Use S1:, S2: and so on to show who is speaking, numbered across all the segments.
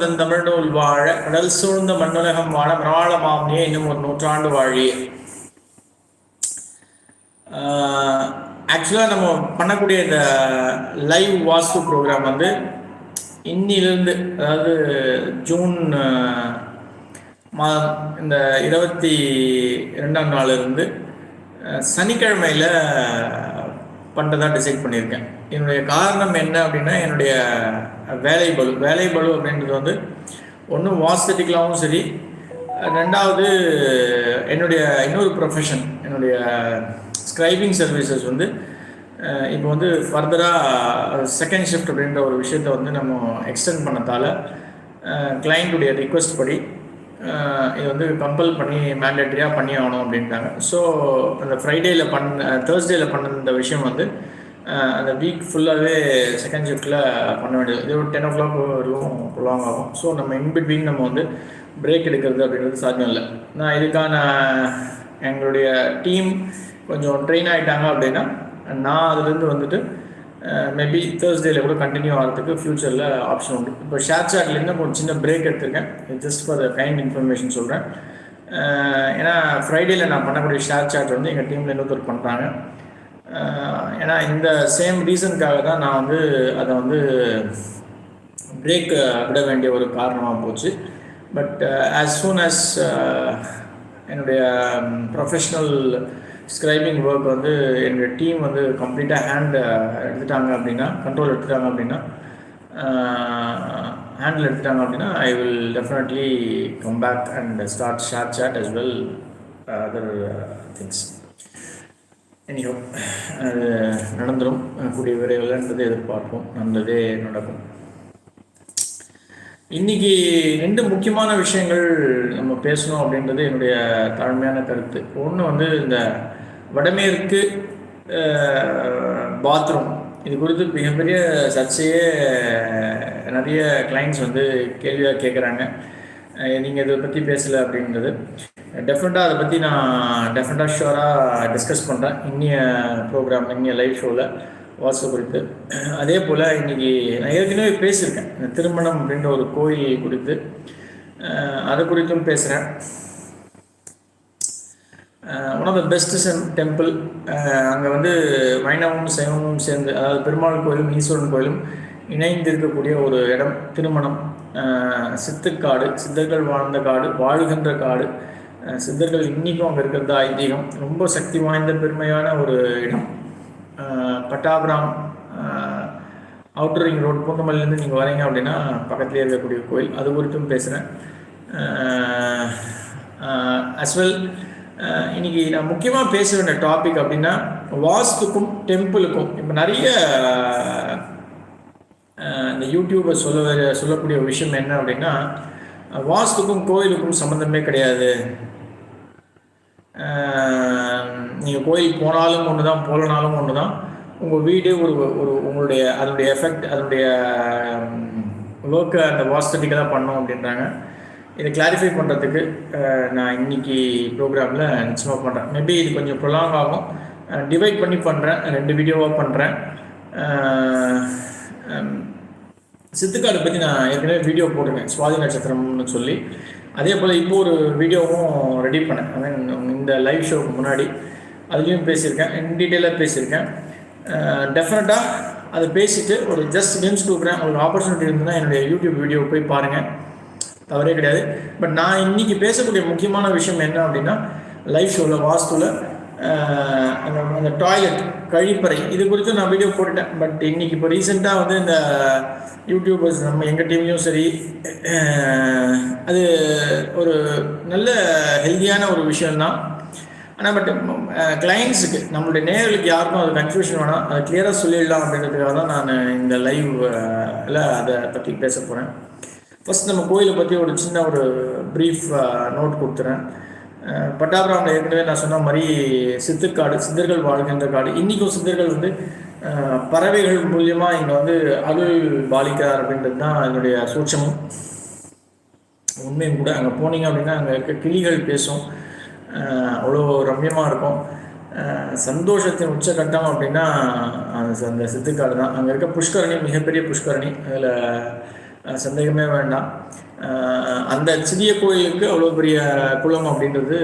S1: தமிழ் நூல் வாழ கடல் சூழ்ந்த மண்ணுலகம் வாழ மணவாள மாமனியே இன்னும் ஒரு நூற்றாண்டு வாழிய ஆக்சுவலாக நம்ம பண்ணக்கூடிய இந்த லைவ் வாஸ்து ப்ரோக்ராம் வந்து இன்னிலிருந்து அதாவது ஜூன் மா இந்த இருபத்தி ரெண்டாம் நாளிலிருந்து இருந்து சனிக்கிழமையில பண்ணுறதா டிசைட் பண்ணியிருக்கேன். என்னுடைய காரணம் என்ன அப்படின்னா என்னுடைய வேலை பளு வேலை அப்படின்றது வந்து ஒன்றும் வாஸ்தட்டிக்கலாகவும் சரி ரெண்டாவது என்னுடைய இன்னொரு ப்ரொஃபஷன் என்னுடைய ஸ்கிரைபிங் சர்வீசஸ் வந்து இப்போ வந்து ஃபர்தராக செகண்ட் ஷிஃப்ட் அப்படின்ற ஒரு விஷயத்தை வந்து நம்ம எக்ஸ்டெண்ட் பண்ணதால் கிளைண்ட்டுடைய ரிக்வெஸ்ட் படி இது வந்து கம்பல் பண்ணி மேண்டேட்டரியாக பண்ணி ஆகணும் அப்படின்ட்டாங்க. ஸோ அந்த ஃப்ரைடேயில் பண்ண தேர்ஸ்டேயில் பண்ண இந்த விஷயம் வந்து அந்த வீக் ஃபுல்லாகவே செகண்ட் ஷிஃப்ட்டில் பண்ண வேண்டியது. இது ஒரு டென் ஓ கிளாக் வரையும் லாங் ஆகும். ஸோ நம்ம இன்பிட்வீன் நம்ம வந்து பிரேக் எடுக்கிறது அப்படின்றது சாத்தியம் இல்லை. நான் இதுக்கான எங்களுடைய டீம் கொஞ்சம் ட்ரெயின் ஆகிட்டாங்க அப்படின்னா நான் அதுலேருந்து வந்துட்டு மேபி தேர்ஸ்டேல கூட கண்டினியூ ஆகிறதுக்கு ஃப்யூச்சரில் ஆப்ஷன் உண்டு. இப்போ ஷேர் சாட்லேருந்து ஒரு சின்ன பிரேக் எடுத்திருக்கேன். ஜஸ்ட் ஃபார் கைண்ட் இன்ஃபர்மேஷன் சொல்கிறேன் ஏன்னா ஃப்ரைடேல நான் பண்ணக்கூடிய ஷேர் சாட் வந்து எங்கள் டீமில் இன்னொருத்தர் பண்ணுறாங்க ஏன்னா இந்த சேம் ரீசனுக்காக தான் நான் வந்து அதை வந்து பிரேக் விட வேண்டிய ஒரு காரணமாக போச்சு. பட் ஆஸ் சூன் அஸ் என்னுடைய ப்ரொஃபஷ்னல் ஸ்கிரைபிங் ஒர்க் வந்து என்னுடைய டீம் வந்து கம்ப்ளீட்டாக ஹேண்ட் எடுத்துட்டாங்க அப்படின்னா கண்ட்ரோல் எடுத்துட்டாங்க அப்படின்னா ஹேண்டில் எடுத்துட்டாங்க அப்படின்னா I will definitely come back and start share chat as well other things anyhow அது நடந்துடும் கூடிய விரைவில்ன்றது எதிர்பார்ப்போம். நல்லதே நடக்கும். இன்னைக்கு ரெண்டு முக்கியமான விஷயங்கள் நம்ம பேசணும் அப்படின்றது என்னுடைய தாழ்மையான கருத்து. ஒன்று வந்து இந்த வடமேற்கு பாத்ரூம் இது குறித்து மிகப்பெரிய சர்ச்சையே நிறைய கிளைண்ட்ஸ் வந்து கேள்வியாக கேட்குறாங்க நீங்கள் இதை பற்றி பேசலை அப்படின்றது. டெஃபினட்டாக அதை பற்றி நான் டெஃபினட்டாக ஷுவராக டிஸ்கஸ் பண்ணுறேன் இன்னிய ப்ரோக்ராம் இன்னிய லைவ் ஷோவில் வாஸ்து குறித்து. அதே போல் இன்னைக்கு நான் ஏற்கனவே பேசியிருக்கேன். இந்த திருமணம் அப்படின்ற ஒரு கோயில் குறித்து. அது குறித்தும் பேசுகிறேன் one of the best temple அங்கே வந்து வைணவமும் சைவமும் சேர்ந்து அதாவது பெருமாள் கோயிலும் ஈஸ்வரன் கோயிலும் இணைந்து இருக்கக்கூடிய ஒரு இடம் திருமணம். சித்துக்காடு சித்தர்கள் வாழ்ந்த காடு வாழ்கின்ற காடு. சித்தர்கள் இன்றைக்கும் அங்கே இருக்கிறதா ஐதீகம். ரொம்ப சக்தி வாய்ந்த பெருமையான ஒரு இடம். பட்டாபுரம் அவுட்டர் ரிங் ரோடு பூந்தமல்லிருந்து நீங்கள் வரீங்க அப்படின்னா பக்கத்துலேயே இருக்கக்கூடிய கோயில் அது குறித்தும் பேசுகிறேன் அஸ்வெல் இன்னைக்கு நான் முக்கியமாக பேச வேண்டிய டாபிக் அப்படின்னா வாஸ்துக்கும் டெம்பிளுக்கும் இப்போ நிறைய இந்த யூடியூபர் சொல்ல வர- சொல்லக்கூடிய விஷயம் என்ன அப்படின்னா வாஸ்துக்கும் கோயிலுக்கும் சம்மந்தமே கிடையாது. நீங்கள் கோயில் போனாலும் ஒன்று தான் போகலனாலும் ஒன்று தான் உங்கள் வீடு ஒரு ஒரு உங்களுடைய அதனுடைய எஃபெக்ட் அதனுடைய ஒர்க்கை அந்த வாஸ்தட்டிக்காக தான் பண்ணோம் அப்படின்றாங்க. இதை கிளாரிஃபை பண்ணுறதுக்கு நான் இன்னைக்கு ப்ரோக்ராமில் நிச்சயமாக பண்ணுறேன் மேபி இது கொஞ்சம் ப்ரொலாங் ஆகும். டிவைட் பண்ணி பண்ணுறேன் ரெண்டு வீடியோவாக பண்ணுறேன் சித்துக்காடு பற்றி நான் ஏற்கனவே வீடியோ போட்டிருக்கேன். சுவாதி நட்சத்திரம்னு சொல்லி. அதே போல் இப்போ ஒரு வீடியோவும் ரெடி பண்ணேன். அதான் இந்த லைவ் ஷோக்கு முன்னாடி அதுலேயும் பேசியிருக்கேன். இன் டீட்டெயிலாக பேசியிருக்கேன். டெஃபினட்டாக அதை பேசிவிட்டு ஒரு ஜஸ்ட் கேம்ஸ் கொடுக்குறேன். ஒரு ஆப்பர்ச்சுனிட்டி இருந்ததுன்னா என்னுடைய யூடியூப் வீடியோ போய் பாருங்கள் தவறே கிடையாது. பட் நான் இன்னைக்கு பேசக்கூடிய முக்கியமான விஷயம் என்ன அப்படின்னா லைவ் ஷோவில் வாஸ்துவில் அந்த அந்த டாய்லெட் கழிப்பறை இது குறித்து நான் வீடியோ போட்டுட்டேன். பட் இன்னைக்கு இப்போ ரீசெண்டாக வந்து இந்த யூடியூபர்ஸ் நம்ம எங்கள் டீம்லையும் சரி அது ஒரு நல்ல ஹெல்த்தியான ஒரு விஷயம்தான். ஆனால் பட் கிளைண்ட்ஸுக்கு நம்மளுடைய நேர்களுக்கு யாருக்கும் அது கன்ஃபியூஷன் வேணாம். அதை கிளியராக சொல்லிடலாம் அப்படின்றதுக்காக தான் நான் இந்த லைவ்ல அதை பற்றி பேச போகிறேன் ஃபர்ஸ்ட் நம்ம கோயிலை பற்றி ஒரு சின்ன ஒரு ப்ரீஃப் நோட் கொடுத்துறேன். பட்டாபுரம் ஏற்கனவே நான் சொன்ன மாதிரி சித்துக்காடு சித்தர்கள் வாழ்கின்ற காடு. இன்றைக்கும் சித்தர்கள் வந்து பறவைகள் மூலியமாக இங்கே வந்து அருள் பாலிக்கிறார் அப்படின்றது தான் என்னுடைய சூட்சமும். உண்மையும் கூட அங்கே போனீங்க அப்படின்னா அங்கே இருக்க கிளிகள் பேசும். அவ்வளோ ரம்யமாக இருக்கும். சந்தோஷத்தின் உச்சகட்டம் அப்படின்னா அந்த அந்த சித்துக்காடு தான் அங்கே இருக்க புஷ்கரணி மிகப்பெரிய புஷ்கரணி. அதில் சந்தேகமே வேண்டாம். அந்த சிறிய கோயிலுக்கு அவ்வளோ பெரிய குளம் அப்படின்றது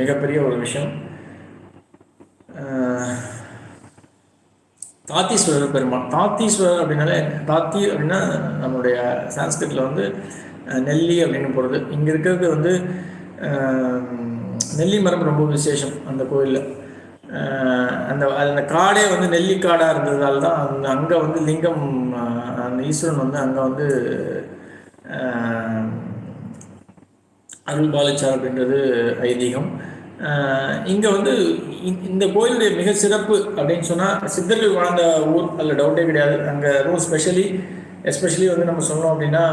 S1: மிகப்பெரிய ஒரு விஷயம். தாத்தீஸ்வரர் பெருமாள். தாத்தீஸ்வரர் அப்படின்னாலே தாத்தி அப்படின்னா நம்மளுடைய சான்ஸ்கிரிட்டில் வந்து நெல்லி அப்படின்னு போகிறது இங்கே இருக்கிறது வந்து நெல்லி மரம் ரொம்ப விசேஷம் அந்த கோயிலில். அந்த அந்த காடே வந்து நெல்லிக்காடாக இருந்ததால் தான் அங்கே வந்து லிங்கம் அந்த ஈஸ்வரன் வந்து அங்கே வந்து அருள் பாலிச்சார் அப்படின்றது ஐதீகம். இங்கே வந்து இந்த கோயிலுடைய மிக சிறப்பு அப்படின்னு சொன்னால் சித்தர்கள் வாழ்ந்த ஊர் அதில் டவுட்டே கிடையாது. அங்கே ரொம்ப ஸ்பெஷலி எஸ்பெஷலி வந்து நம்ம சொன்னோம் அப்படின்னா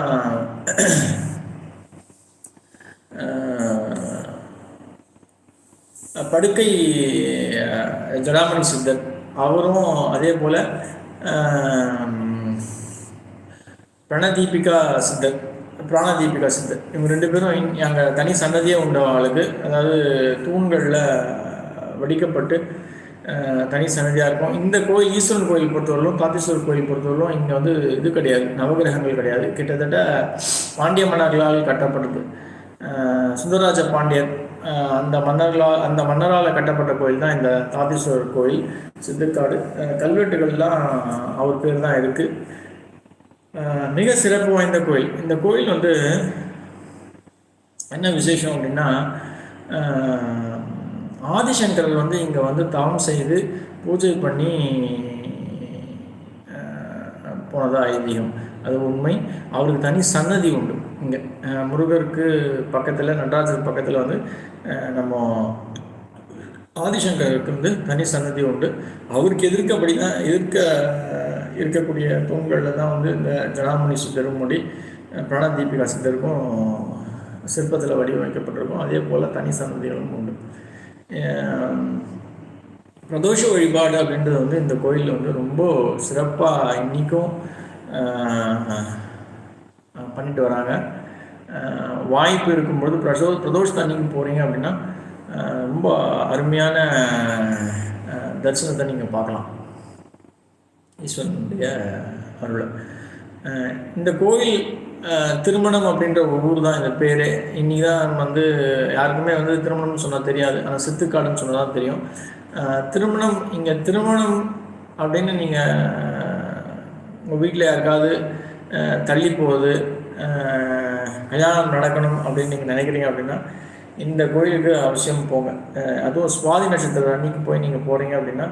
S1: படுக்கை ஜடாமணி சித்தர். அவரும் அதே போல் பிரணதீபிகா சித்தர் பிராணதீபிகா சித்தர். இவங்க ரெண்டு பேரும் அங்கே தனி சன்னதியே உண்டவங்களுக்கு அதாவது தூண்களில் வடிக்கப்பட்டு தனி சன்னதியாக இருக்கும். இந்த கோயில் ஈஸ்வரன் கோயில் பொறுத்தவரையிலும் காத்தீஸ்வரர் கோயில் பொறுத்தவரையிலும் இங்கே வந்து இது கிடையாது. நவகிரகங்கள் கிடையாது. கிட்டத்தட்ட பாண்டிய மன்னர்களால் கட்டப்பட்டது. சுந்தரராஜ பாண்டியர் அந்த மன்னர்களால் அந்த மன்னரால் கட்டப்பட்ட கோயில் தான் இந்த தாதீஸ்வரர் கோயில். சித்துக்காடு. கல்வெட்டுகள்லாம் அவர் பேர் தான் இருக்குது மிக சிறப்பு வாய்ந்த கோயில். இந்த கோயில் வந்து என்ன விசேஷம் அப்படின்னா ஆதிசங்கரர் வந்து இங்கே வந்து தவம் செய்து பூஜை பண்ணி போனதாக ஐதீகம். அது உண்மை. அவருக்கு தனி சன்னதி உண்டு. இங்கே முருகருக்கு பக்கத்தில் நடராஜர் பக்கத்தில் வந்து நம்ம ஆதிசங்கருக்கு வந்து தனி சன்னதி உண்டு. அவருக்கு எதிர்க்கப்படி தான் எதிர்க்க இருக்கக்கூடிய தூண்களில் தான் வந்து இந்த ஜனாமணி சித்தரும் முடி பிராணதீபிகா சித்தருக்கும் சிற்பத்தில் வடிவமைக்கப்பட்டிருக்கும். அதே போல் தனி சன்னதிகளும் உண்டு. பிரதோஷ வழிபாடு அப்படின்றது வந்து இந்த கோயிலில் வந்து ரொம்ப சிறப்பாக இன்றைக்கும் பண்ணிட்டு வராங்க. வாய்ப்பு இருக்கும்பொழுது பிரசோ பிரதோஷத்தை அன்றைக்கி போகிறீங்க அப்படின்னா ரொம்ப அருமையான தரிசனத்தை நீங்கள் பார்க்கலாம். ஈஸ்வரனுடைய அருள். இந்த கோயில் திருமணம் அப்படின்ற ஒரு ஊர் தான் இந்த பேர். இன்னைக்கு தான் வந்து யாருக்குமே வந்து திருமணம்னு சொன்னால் தெரியாது. ஆனால் சித்துக்காடுன்னு சொன்னால் தான் தெரியும் திருமணம் இங்கே திருமணம் அப்படின்னு நீங்கள் உங்கள் வீட்டில் யாருக்காவது தள்ளி போகுது கல்யாணம் நடக்கணும் அப்படின்னு நீங்கள் நினைக்கிறீங்க அப்படின்னா இந்த கோயிலுக்கு அவசியம் போங்க. அதுவும் சுவாதி நட்சத்திரம் அன்னைக்கு போய் நீங்கள் போகிறீங்க அப்படின்னா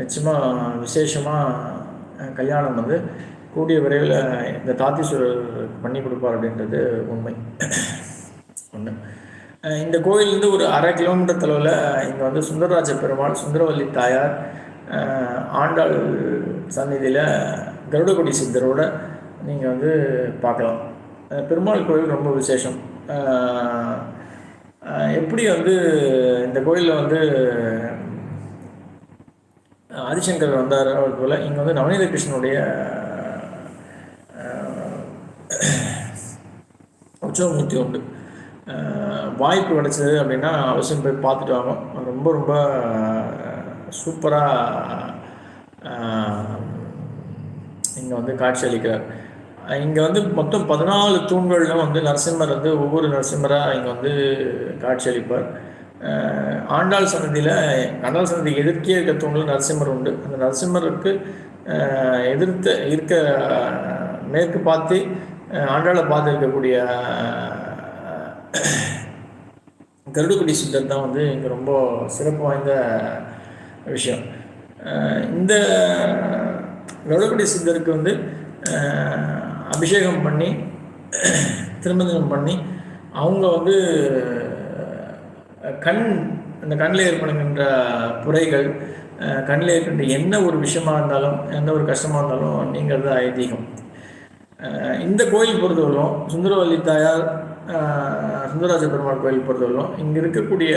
S1: நிச்சயமாக விசேஷமாக கல்யாணம் வந்து கூடிய விரைவில் இந்த தாத்தீஸ்வரர் பண்ணி கொடுப்பார் அப்படின்றது உண்மை. ஒன்று இந்த கோயிலேருந்து ஒரு அரை கிலோமீட்டர் தொலைவில் இங்கே வந்து சுந்தரராஜ பெருமாள் சுந்தரவல்லி தாயார் ஆண்டாள் சந்நிதியில் கருடகுடி சித்தரோட நீங்கள் வந்து பார்க்கலாம். பெருமாள் கோயில் ரொம்ப விசேஷம். எப்படி வந்து இந்த கோயிலில் வந்து ஆதிசங்கர் வந்தார் போல் இங்கே வந்து நவநீத கிருஷ்ணனுடைய உற்சவமூர்த்தி உண்டு. வாய்ப்பு கிடச்சிது அப்படின்னா அவசியம் போய் பார்த்துட்டு வாங்க. ரொம்ப ரொம்ப சூப்பராக இங்கே வந்து காட்சி அளிக்கிறார். இங்கே வந்து மொத்தம் பதினாலு தூண்களில் வந்து நரசிம்மர் வந்து ஒவ்வொரு நரசிம்மராக இங்கே வந்து காட்சி அளிப்பார் ஆண்டாள் சன்னதியில் ஆண்டாள் சன்னதி எதிர்க்கே இருக்க தூணில் நரசிம்மர் உண்டு. அந்த நரசிம்மருக்கு எதிர்த்த இருக்க மேற்கு பார்த்து ஆண்டாளை பார்த்து இருக்கக்கூடிய கருடுக்குடி சித்தர் தான் வந்து இங்கே ரொம்ப சிறப்பு வாய்ந்த விஷயம். இந்த கருடுக்குடி சித்தருக்கு வந்து அபிஷேகம் பண்ணி திருமணம் பண்ணி அவங்க வந்து கண் அந்த கண்ணில் ஏற்படுகின்ற புரைகள் கண்ணில் இருக்கின்ற என்ன ஒரு விஷயமா இருந்தாலும் எந்த ஒரு கஷ்டமாக இருந்தாலும் நீங்கிறது ஐதீகம். இந்த கோயில் பொறுத்தவரைக்கும் சுந்தரவல்லி தாயார் சுந்தரராஜ பெருமாள் கோயில் பொறுத்தவரைக்கும் இங்கே இருக்கக்கூடிய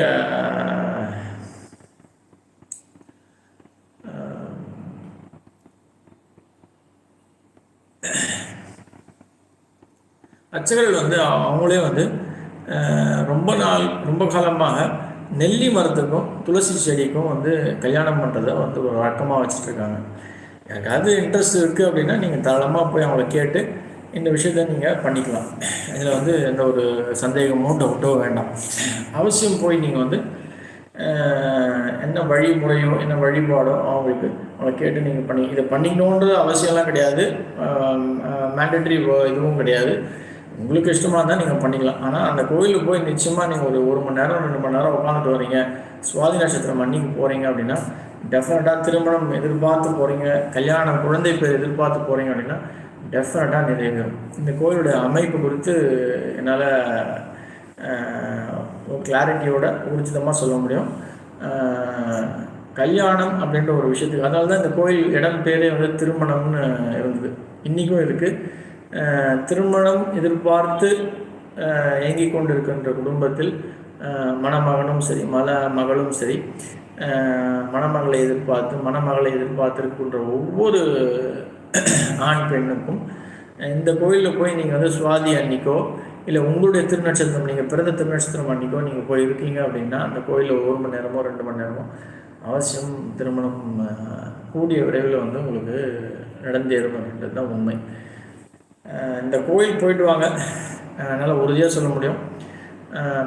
S1: அர்ச்சகர்கள் வந்து அவங்களே வந்து ரொம்ப நாள் ரொம்ப காலமாக நெல்லி மரத்துக்கும் துளசி செடிக்கும் வந்து கல்யாணம் பண்ணுறதை வந்து ஒரு வழக்கமாக வச்சுட்ருக்காங்க. யாருக்காவது இன்ட்ரெஸ்ட் இருக்குது அப்படின்னா நீங்கள் தாராளமாக போய் அவங்கள கேட்டு இந்த விஷயத்த நீங்கள் பண்ணிக்கலாம். இதில் வந்து எந்த ஒரு சந்தேகமோ டவுட்டோ வேண்டாம். அவசியம் போய் நீங்கள் வந்து என்ன வழிமுறையோ என்ன வழிபாடோ அவங்களுக்கு அவங்களை கேட்டு நீங்கள் பண்ணி இதை பண்ணிக்கணுன்ற அவசியம்லாம் கிடையாது. மேண்டட்ரி இதுவும் கிடையாது. உங்களுக்கு இஷ்டமாக இருந்தால் நீங்கள் பண்ணிக்கலாம். ஆனால் அந்த கோயிலுக்கு போய் நிச்சயமாக நீங்கள் ஒரு ஒரு மணி நேரம் ரெண்டு மணி நேரம் உட்காந்துட்டு வரீங்க. சுவாதி நட்சத்திரம் அன்னைக்கு போகிறீங்க அப்படின்னா டெஃபினட்டாக திருமணம் எதிர்பார்த்து போகிறீங்க கல்யாணம் குழந்தை பேர் எதிர்பார்த்து போகிறீங்க அப்படின்னா டெஃபினட்டாக நிறைவேறும். இந்த கோயிலுடைய அமைப்பு குறித்து என்னால் கிளாரிட்டியோட ஊர்ஜிதமாக சொல்ல முடியும். கல்யாணம் அப்படின்ற ஒரு விஷயத்துக்கு அதனால தான் இந்த கோயில் இடம் பேரே வந்து திருமணம்னு இருந்தது. இன்றைக்கும் இருக்குது திருமணம் எதிர்பார்த்து இயங்கிக் கொண்டிருக்கின்ற குடும்பத்தில் மணமகனும் சரி மல மகளும் சரி மணமகளை எதிர்பார்த்து மணமகளை எதிர்பார்த்திருக்கின்ற ஒவ்வொரு ஆண் பெண்ணுக்கும் இந்த கோயிலில் போய் நீங்கள் வந்து சுவாதி அன்னைக்கோ இல்லை உங்களுடைய திருநட்சத்திரம் நீங்கள் பிறந்த திருநட்சத்திரம் அன்னைக்கோ நீங்கள் போய் இருக்கீங்க அப்படின்னா அந்த கோயிலில் ஒரு மணி நேரமோ ரெண்டு மணி நேரமோ அவசியம் திருமணம் கூடிய விரைவில் வந்து உங்களுக்கு நடந்தேறும் அப்படின்றது தான் உண்மை. இந்த கோயில் போயிட்டு வாங்க. அதனால் என்னால் உறுதியாக சொல்ல முடியும்.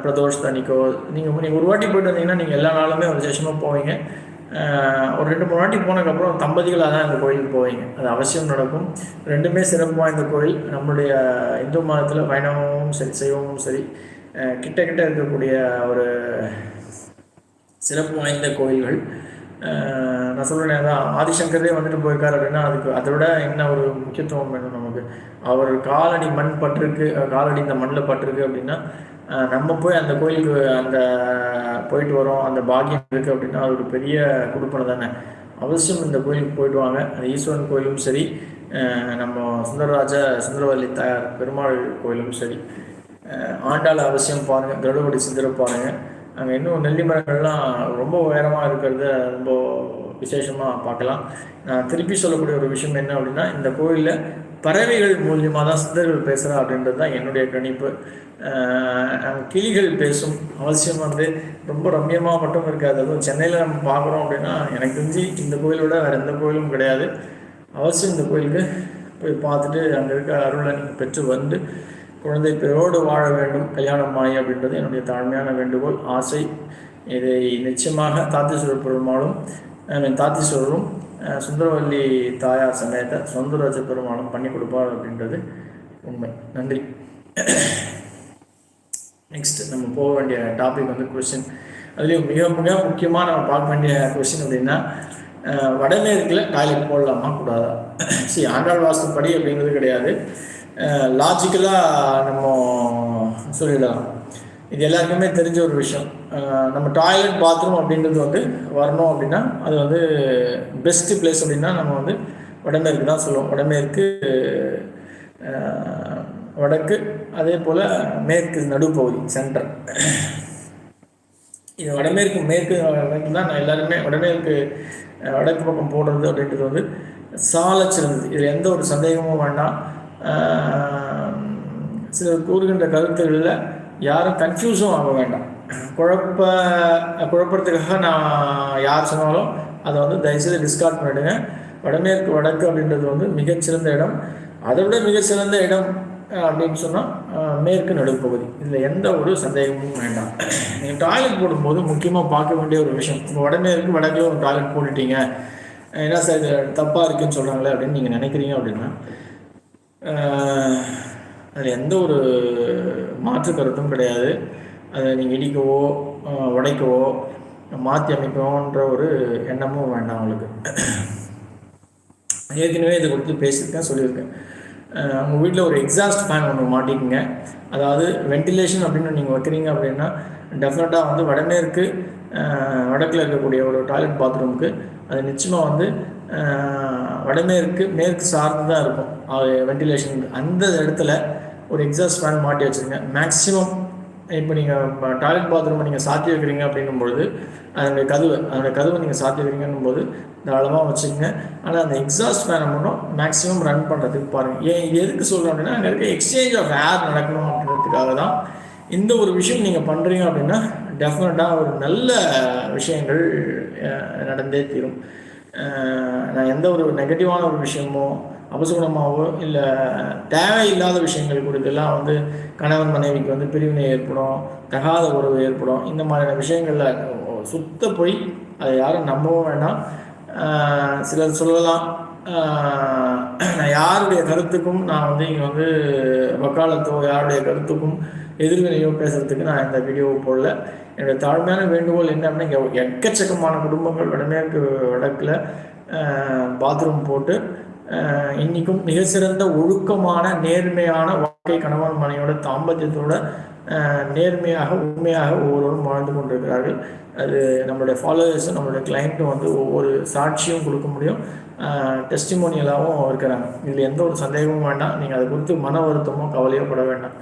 S1: பிரதோஷ் தனிக்கோ நீங்கள் நீங்கள் ஒரு வாட்டி போயிட்டு வந்தீங்கன்னா நீங்கள் எல்லா நாளுமே விசேஷமாக போவீங்க. ஒரு ரெண்டு மூணு வாட்டி போனதுக்கப்புறம் தம்பதிகளாக தான் இந்த கோயிலுக்கு போவீங்க. அது அவசியம் நடக்கும். ரெண்டுமே சிறப்பு வாய்ந்த கோயில். நம்மளுடைய இந்து மதத்தில் வைணவமும் சரி சைவமும் சரி கிட்ட கிட்ட இருக்கக்கூடிய ஒரு சிறப்பு வாய்ந்த கோயில்கள். நான் சொல்கிறேன் அதான் ஆதிசங்கரே வந்துட்டு போயிருக்காரு அப்படின்னா அதுக்கு அதோட என்ன ஒரு முக்கியத்துவம் வேணும் நமக்கு? அவர் காலடி மண் பட்டிருக்கு காலடி இந்த மண்ணில் பட்டிருக்கு அப்படின்னா நம்ம போய் அந்த கோயிலுக்கு அந்த போயிட்டு வரோம் அந்த பாக்கியம் இருக்குது அப்படின்னா அது ஒரு பெரிய கொடுப்பனை தானே? அவசியம் இந்த கோயிலுக்கு போயிட்டு வாங்க. அந்த ஈஸ்வரன் கோயிலும் சரி நம்ம சுந்தரராஜ சுந்தரவல்லி தாயார் பெருமாள் கோயிலும் சரி. ஆண்டாள் அவசியம் பாருங்கள் கருடபடி சிந்திர பாருங்கள் அங்கே இன்னும் நெல்லி மரங்கள்லாம் ரொம்ப உயரமாக இருக்கிறத ரொம்ப விசேஷமாக பார்க்கலாம். நான் திருப்பி சொல்லக்கூடிய ஒரு விஷயம் என்ன அப்படின்னா இந்த கோயிலில் பறவைகள் மூலியமாக தான் சித்தர்கள் பேசுகிறா அப்படின்றது தான் என்னுடைய கணிப்பு. கிளிகள் பேசும் அவசியம் வந்து ரொம்ப ரம்மியமாக மட்டும் இருக்காது. அதுவும் சென்னையில் நம்ம பார்க்குறோம் அப்படின்னா எனக்கு தெரிஞ்சு இந்த கோயிலோட வேறு எந்த கோயிலும் கிடையாது. அவசியம் இந்த கோயிலுக்கு போய் பார்த்துட்டு அங்கே இருக்க அருளை நீங்கள் பெற்று வந்து குழந்தை பேரோடு வாழ வேண்டும் கல்யாணம் ஆகி அப்படின்றது என்னுடைய தாழ்மையான வேண்டுகோள் ஆசை. இதை நிச்சயமாக தாத்தீஸ்வரர் பெருமாளும் தாத்தீஸ்வரரும் சுந்தரவல்லி தாயார் சமேத சொந்தராஜ பெருமாளும் பண்ணி கொடுப்பார் அப்படின்றது உண்மை. நன்றி. நெக்ஸ்ட் நம்ம போக வேண்டிய டாபிக் வந்து கொஸ்டின் அதுலேயும் மிக மிக முக்கியமாக நம்ம பார்க்க வேண்டிய கொஸ்டின் அப்படின்னா வடமேற்கில் டாய்லெட் போடலாமா கூடாதா? சரி ஆண்டாள் வாஸ்துப்படி அப்படிங்கிறது கிடையாது. லாஜிக்கலாக நம்ம சொல்லிடலாம். இது எல்லாருக்குமே தெரிஞ்ச ஒரு விஷயம். நம்ம டாய்லெட் பாத்ரூம் அப்படின்றது வந்து வரணும் அப்படின்னா அது வந்து பெஸ்ட்டு பிளேஸ் அப்படின்னா நம்ம வந்து வடமேற்கு தான் சொல்லுவோம். வடமேற்கு வடக்கு அதே போல் மேற்கு நடுப்பகுதி சென்டர் இது வடமேற்கு மேற்கு நோக்கி தான் நான் எல்லாருமே வடமேற்கு வடக்கு பக்கம் போடுறது அப்படின்றது வந்து சால சிறந்தது. இதில் எந்த ஒரு சந்தேகமும் வேண்டாம். சில சிலர் கூறுகின்ற கருத்துகளில் யாரும் கன்ஃபியூஸும் ஆக வேண்டாம். குழப்ப குழப்பத்துக்காக நான் யார் சொன்னாலும் அதை வந்து தயவுசெய்து டிஸ்கார்ட் பண்ணிடுங்க. வடமேற்கு வடக்கு அப்படின்றது வந்து மிகச்சிறந்த இடம். அதை விட மிகச்சிறந்த இடம் அப்படின்னு சொன்னால் மேற்கு நடுப்பகுதி. இதில் எந்த ஒரு சந்தேகமும் வேண்டாம். நீங்கள் டாய்லெட் போடும்போது முக்கியமாக பார்க்க வேண்டிய ஒரு விஷயம் இப்போ வடமேற்கு வடக்கில் ஒரு டாய்லெட் போட்டுட்டீங்க. என்ன சார் இது தப்பாக இருக்குன்னு சொல்கிறாங்களே அப்படின்னு நீங்கள் நினைக்கிறீங்க அப்படின்னா அதில் எந்த ஒரு மாற்று கருத்தும் கிடையாது. அதை நீங்கள் இடிக்கவோ உடைக்கவோ மாற்றி அமைக்கவோன்ற ஒரு எண்ணமும் வேண்டாம் அவங்களுக்கு ஏற்கனவே இதை கொடுத்து பேசியிருக்கேன் சொல்லியிருக்கேன். உங்கள் வீட்டில் ஒரு எக்ஸாஸ்ட் ஃபேன் ஒன்று மாட்டிக்கங்க. அதாவது வென்டிலேஷன் அப்படின்னு நீங்கள் வைக்கிறீங்க அப்படின்னா டெஃபினட்டாக வந்து வடமேற்கு வடக்கில் இருக்கக்கூடிய ஒரு டாய்லெட் பாத்ரூமுக்கு அது நிச்சயமாக வந்து வடமேற்கு மேற்கு சார்ந்து தான் இருக்கும். வெண்டிலேஷன் வென்டிலேஷன் அந்த இடத்துல ஒரு எக்ஸாஸ்ட் ஃபேன் மாட்டி வச்சுருங்க. மேக்ஸிமம் இப்போ நீங்கள் டாய்லெட் பாத்ரூமை நீங்கள் சாத்தி வைக்கிறீங்க அப்படின்னும் பொழுது அதனுடைய கதவு அதனுடைய கதவை நீங்கள் சாத்தி வைக்கிறீங்கன்னும் போது தாராளமாக வச்சுக்கோங்க. ஆனால் அந்த எக்ஸாஸ்ட் ஃபேனை மட்டும் மேக்ஸிமம் ரன் பண்ணுறதுக்கு பாருங்கள் ஏன் எதுக்கு சொல்கிறோம் அப்படின்னா அங்கே இருக்க எக்ஸ்சேஞ்ச் ஆஃப் ஏர் நடக்கணும் அப்படின்றதுக்காக தான் இந்த ஒரு விஷயம் நீங்கள் பண்ணுறீங்க அப்படின்னா டெஃபினட்டாக ஒரு நல்ல விஷயங்கள் நடந்தே தீரும். நான் எந்த ஒரு நெகட்டிவான ஒரு விஷயமோ அபசகுணமாகவோ இல்லை தேவையில்லாத விஷயங்கள் குறித்தெல்லாம் வந்து கணவன் மனைவிக்கு வந்து பிரிவினை ஏற்படும் தகாத உறவு ஏற்படும். இந்த மாதிரியான விஷயங்களில் சுத்த போய் அதை யாரும் நம்பவும் வேண்டாம் சிலர் சொல்லலாம் நான் யாருடைய கருத்துக்கும் நான் வந்து இங்கே வந்து வக்காலத்தோ யாருடைய கருத்துக்கும் எதிர்வினையோ பேசுகிறதுக்கு நான் இந்த வீடியோவை போடல. என்னுடைய தாழ்மையான வேண்டுகோள் என்ன அப்படின்னா இங்கே எக்கச்சக்கமான குடும்பங்கள் வடமேற்கு வடக்கில் பாத்ரூம் போட்டு இன்றைக்கும் மிக சிறந்த ஒழுக்கமான நேர்மையான வாழ்க்கை கணவன் மனையோட தாம்பத்தியத்தோட நேர்மையாக உண்மையாக ஒவ்வொருவரும் வாழ்ந்து கொண்டிருக்கிறார்கள். அது நம்மளுடைய ஃபாலோவர்ஸும் நம்மளுடைய கிளைண்ட்டும் வந்து ஒவ்வொரு சாட்சியும் கொடுக்க முடியும். டெஸ்டிமோனியலாகவும் இருக்கிறாங்க. இதில் எந்த ஒரு சந்தேகமும் வேண்டாம். நீங்கள் அதை குறித்து மன வருத்தமோ கவலையோ பட வேண்டாம்.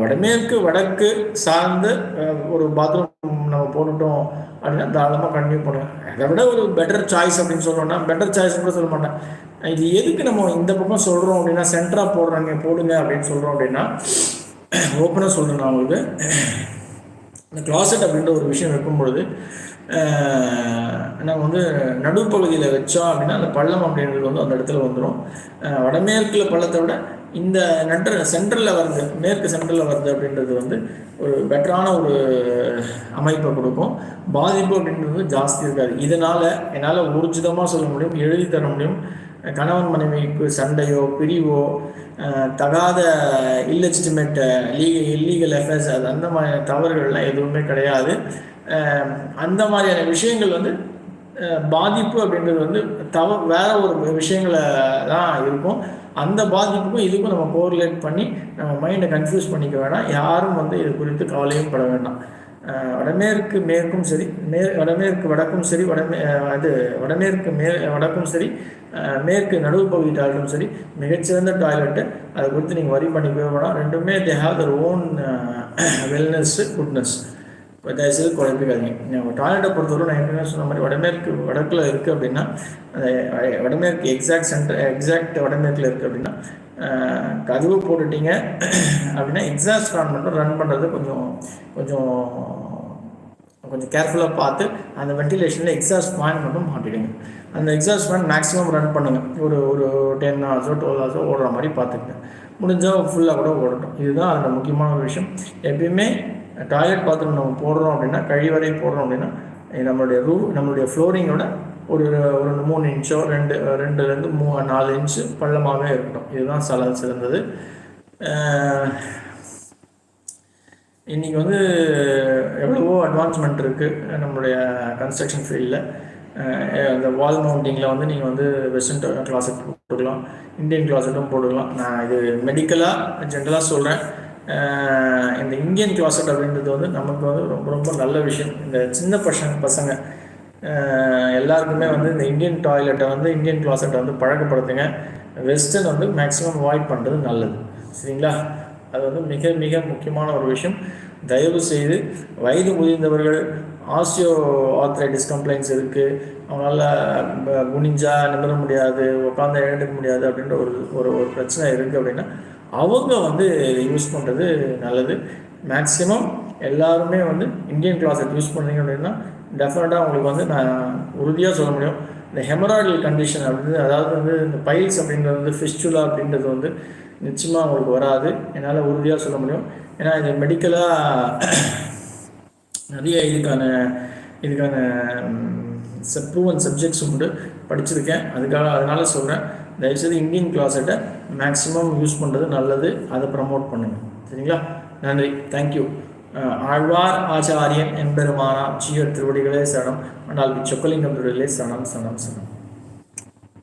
S1: வடமேற்கு வடக்கு சார்ந்து ஒரு பாத்ரூம் நம்ம போட்டுட்டோம் அப்படின்னா தாராளமாக கண்டினியூ பண்ணுவேன் அதை விட ஒரு பெட்டர் சாய்ஸ் அப்படின்னு சொல்லணும்னா பெட்டர் சாய்ஸ் கூட சொல்ல மாட்டேன். இது எதுக்கு நம்ம இந்த பக்கம் சொல்கிறோம் அப்படின்னா சென்டராக போடுறாங்க போடுங்க அப்படின்னு சொல்கிறோம் அப்படின்னா ஓப்பனாக சொல்கிறேன் நான் உங்களுக்கு. இந்த க்ளாசெட் அப்படின்ற ஒரு விஷயம் வைக்கும் பொழுது நம்ம வந்து நடுப்பகுதியில் வச்சோம் அப்படின்னா அந்த பள்ளம் அப்படின்றது வந்து அந்த இடத்துல வந்துடும் வடமேற்கில் பள்ளத்தை விட இந்த நன்ற சென்ட்ரலில் வருது மேற்கு சென்ட்ரலில் வருது அப்படின்றது வந்து ஒரு பெட்டரான ஒரு அமைப்பை கொடுக்கும். பாதிப்பு அப்படின்றது ஜாஸ்தி இருக்காது. இதனால் என்னால் ஊர்ஜிதமாக சொல்ல முடியும் எழுதி தர முடியும். கணவன் மனைவிக்கு சண்டையோ பிரிவோ தகாத இல்லெஜிட்டிமேட் லீக இல்லீகல் எஃபேர்ஸ் அது அந்த மாதிரி தவறுகள்லாம் எதுவுமே கிடையாது. அந்த மாதிரியான விஷயங்கள் வந்து பாதிப்பு அப்படின்றது வந்து தவ வேற ஒரு விஷயங்களை தான் இருக்கும். அந்த பாதிப்புக்கும் இதுக்கும் நம்ம கோரிலேட் பண்ணி நம்ம மைண்டை கன்ஃபியூஸ் பண்ணிக்க வேணாம். யாரும் வந்து இது குறித்து கவலையும் பட வேண்டாம். வடமேற்கு மேற்கும் சரி மே வடமேற்கு வடக்கும் சரி வடமே இது வடமேற்கு மே வடக்கும் சரி மேற்கு நடுவு பகுதி டாய்லெட்டும் சரி மிகச்சிறந்த டாய்லெட்டு அதை குறித்து நீங்கள் வரி பண்ணிக்கவே வேணாம். ரெண்டுமே they have their own wellness goodness தயவுசெய்து குழப்பிக்காதீங்க நீங்கள் டாய்லெட்டை பொறுத்தவரை நான் ஏற்கனவே சொன்ன மாதிரி வடமேற்கு வடக்கில் இருக்குது அப்படின்னா அந்த வடமேற்கு எக்ஸாக்ட் சென்டர் எக்ஸாக்ட் வடமேற்கில் இருக்குது அப்படின்னா கதவு போட்டுட்டீங்க அப்படின்னா எக்ஸாஸ்ட் ஆன் மட்டும் ரன் பண்ணுறது கொஞ்சம் கொஞ்சம் கொஞ்சம் கேர்ஃபுல்லாக பார்த்து அந்த வென்டிலேஷனில் எக்ஸாஸ்ட் ஃபேன் மட்டும் மாட்டிடுங்க. அந்த எக்ஸாஸ்ட் ஃபேன் மேக்ஸிமம் ரன் பண்ணுங்கள் ஒரு ஒரு டென் ஹவர்ஸோ டுவெல் ஹவர்ஸோ ஓடுற மாதிரி பார்த்துக்கங்க. முடிஞ்சால் ஃபுல்லாக கூட ஓடட்டும். இதுதான் அதில் முக்கியமான ஒரு விஷயம். எப்பயுமே டாய்லெட் பாத்ரூம் நம்ம போடுறோம் அப்படின்னா கழிவறை போடுறோம் அப்படின்னா நம்மளுடைய ரூ நம்மளுடைய ஃப்ளோரிங்கோட ஒரு ஒரு மூணு இன்ச்சோ ரெண்டு ரெண்டுலேருந்து மூ நாலு இன்ச்சு பள்ளமாகவே இருக்கட்டும். இதுதான் சல சிறந்தது. இன்றைக்கி வந்து எவ்வளவோ அட்வான்ஸ்மெண்ட் இருக்குது நம்மளுடைய கன்ஸ்ட்ரக்ஷன் ஃபீல்டில் அந்த வால் மவுண்டிங்கில் வந்து நீங்கள் வந்து வெஸ்டர்ன் கிளாஸட் போட்டுக்கலாம் இந்தியன் கிளாஸட்டும் போட்டுக்கலாம். நான் இது மெடிக்கலாக ஜென்ரலாக சொல்கிறேன் இந்த இந்தியன் கிளாசட் அப்படின்றது வந்து நமக்கு வந்து ரொம்ப ரொம்ப நல்ல விஷயம். இந்த சின்ன பசங்க பசங்க எல்லாருக்குமே வந்து இந்த இந்தியன் டாய்லெட்டை வந்து இந்தியன் கிளாசட்டை வந்து பழக்கப்படுத்துங்க. வெஸ்டர்ன் வந்து மேக்ஸிமம் அவாய்ட் பண்ணுறது நல்லது. சரிங்களா? அது வந்து மிக மிக முக்கியமான ஒரு விஷயம். தயவு செய்து வயது முதிர்ந்தவர்கள் ஆஸ்டியோ ஆர்த்ரைட்டிஸ் கம்ப்ளைண்ட்ஸ் இருக்குது அவங்களால குனிஞ்சா நிமிர முடியாது உட்காந்து எழுந்துக்க முடியாது அப்படின்ற ஒரு ஒரு ஒரு பிரச்சனை இருக்குது அப்படின்னா அவங்க வந்து யூஸ் பண்ணுறது நல்லது. மேக்ஸிமம் எல்லாருமே வந்து இந்தியன் கிளாஸை யூஸ் பண்ணுறீங்க அப்படின்னா டெஃபினட்டாக உங்களுக்கு வந்து நான் உறுதியாக சொல்ல முடியும். இந்த ஹெமராய்டல் கண்டிஷன் அப்படின்னு அதாவது வந்து இந்த பைல்ஸ் அப்படின்றது வந்து ஃபிஸ்டுலா அப்படின்றது வந்து நிச்சயமாக உங்களுக்கு வராது. என்னால் உறுதியாக சொல்ல முடியும். ஏன்னா இது மெடிக்கலாக நிறைய இதுக்கான இதுக்கான ப்ரூவன் சப்ஜெக்ட்ஸ் உண்டு. படிச்சிருக்கேன். அதுக்காக அதனால் சொல்கிறேன் தயவுசெய்து இந்தியன் கிளாஸட்டை மேக்ஸிமம் யூஸ் பண்ணுறது நல்லது. அதை ப்ரமோட் பண்ணுங்கள் சரிங்களா? நன்றி. தேங்க்யூ ஆழ்வார் ஆச்சாரியன் என்பெருமானா ஜீவ திருவடிகளே சனம் ஆனால் சொக்கலிங்கம் திருவடிகளே சனம் சனம் சனம்